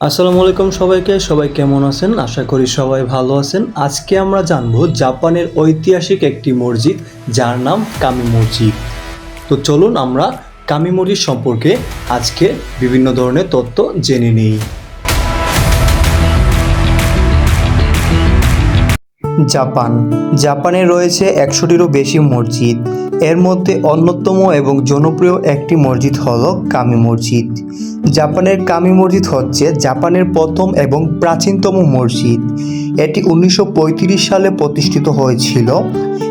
আসসালামু আলাইকুম সবাইকে, সবাই কেমন আছেন? আশা করি সবাই ভালো আছেন। আজকে আমরা জানব জাপানের ঐতিহাসিক একটি মসজিদ, যার নাম কামি মসজিদ। তো চলুন আমরা কামি মসজিদ সম্পর্কে আজকে বিভিন্ন ধরনের তথ্য জেনে নিই। জাপান। জাপানে রয়েছে একশোটিরও বেশি মসজিদ। এর মধ্যে অন্যতম এবং জনপ্রিয় একটি মসজিদ হল কামি মসজিদ। জাপানের কামি মসজিদ হচ্ছে জাপানের প্রথম এবং প্রাচীনতম মসজিদ। এটি উনিশশো পঁয়ত্রিশ সালে প্রতিষ্ঠিত হয়েছিল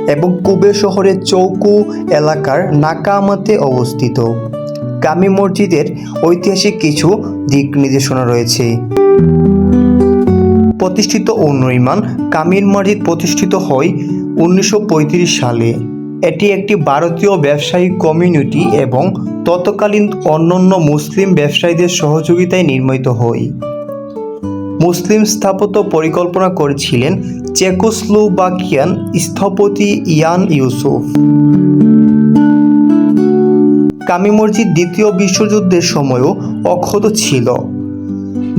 এবং কুবে শহরের চৌকু এলাকার নাকামাতে অবস্থিত। কামি মসজিদের ঐতিহাসিক কিছু দিক নির্দেশনা রয়েছে। প্রতিষ্ঠিত ও নির্মাণ কামিল মসজিদ প্রতিষ্ঠিত হয় উনিশশো পঁয়ত্রিশ সালে। এটি একটি ভারতীয় ব্যবসায়ী কমিউনিটি এবং তৎকালীন অন্যান্য মুসলিম ব্যবসায়ীদের সহযোগিতায় নির্মিত হয় মুসলিম স্থাপত্য পরিকল্পনা করেছিলেন চেকোস্লোভাকিয়ান স্থপতি ইয়ান ইউসুফ। কামি মসজিদ দ্বিতীয় বিশ্বযুদ্ধের সময়ও অক্ষত ছিল।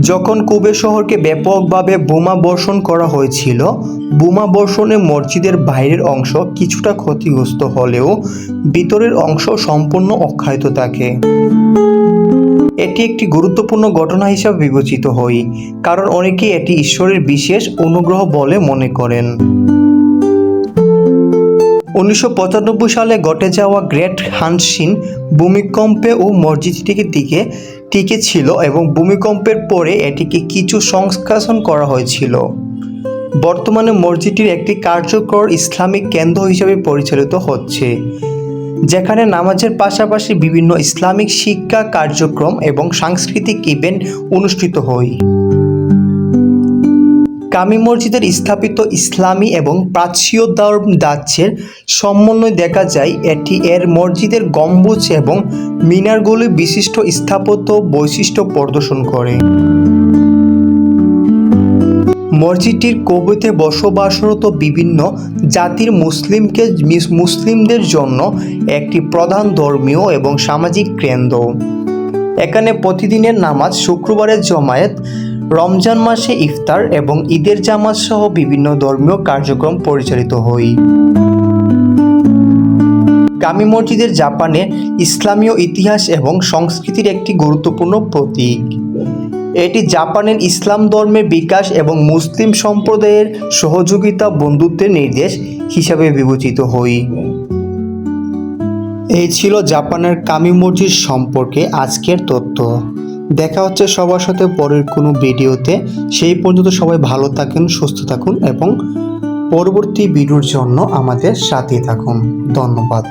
যখন কুবে শহরকে ব্যাপকভাবে বোমা বর্ষণ করা হয়েছিল বোমা বর্ষণে মসজিদের বাইরের অংশ কিছুটা ক্ষতিগ্রস্ত হলেও ভিতরের অংশ সম্পূর্ণ অক্ষায়িত থাকে। এটি একটি গুরুত্বপূর্ণ ঘটনা হিসাবে বিবেচিত হয় কারণ অনেকে এটি ঈশ্বরের বিশেষ অনুগ্রহ বলে মনে করেন। উনিশশো পঁচানব্বই সালে ঘটে যাওয়া গ্রেট হানসিন ভূমিকম্পে ও মসজিদটিকে দিকে টিকে ছিল এবং ভূমিকম্পের পরে এটিকে কিছু সংস্কাশন করা হয়েছিল। বর্তমানে মসজিদটির একটি কার্যকর ইসলামিক কেন্দ্র হিসেবে পরিচালিত হচ্ছে, যেখানে নামাজের পাশাপাশি বিভিন্ন ইসলামিক শিক্ষা কার্যক্রম এবং সাংস্কৃতিক ইভেন্ট অনুষ্ঠিত হয়। কামি মসজিদের স্থাপিত ইসলামী এবং প্রাচ্যীয় দাচ্যের সমন্বয় দেখা যায়, এটি এর মসজিদের গম্বুজ এবং মিনারগুলি বিশিষ্ট স্থাপত্য বৈশিষ্ট্য প্রদর্শন করে। মসজিদটির কবিতে বসবাসরত বিভিন্ন জাতির মুসলিমকে মুসলিমদের জন্য একটি প্রধান ধর্মীয় এবং সামাজিক কেন্দ্র। এখানে প্রতিদিনের নামাজ, শুক্রবারের জমায়েত, রমজান মাসে ইফতার এবং ঈদের জামাত সহ বিভিন্ন ধর্মীয় কার্যক্রম পরিচালিত হয়। কামি মসজিদের জাপানে ইসলামীয় ইতিহাস এবং সংস্কৃতির একটি গুরুত্বপূর্ণ প্রতীক। এটি জাপানের ইসলাম ধর্মের বিকাশ এবং মুসলিম সম্প্রদায়ের সহযোগিতা বন্ধুত্বের নির্দেশ হিসাবে বিবেচিত হই। এই ছিল জাপানের কামি মসজিদ সম্পর্কে আজকের তথ্য। দেখা হচ্ছে সবার সাথে পরের কোনো ভিডিওতে। সেই পর্যন্ত সবাই ভালো থাকুন, সুস্থ থাকুন এবং পরবর্তী ভিডিওর জন্য আমাদের সাথে থাকুন। ধন্যবাদ।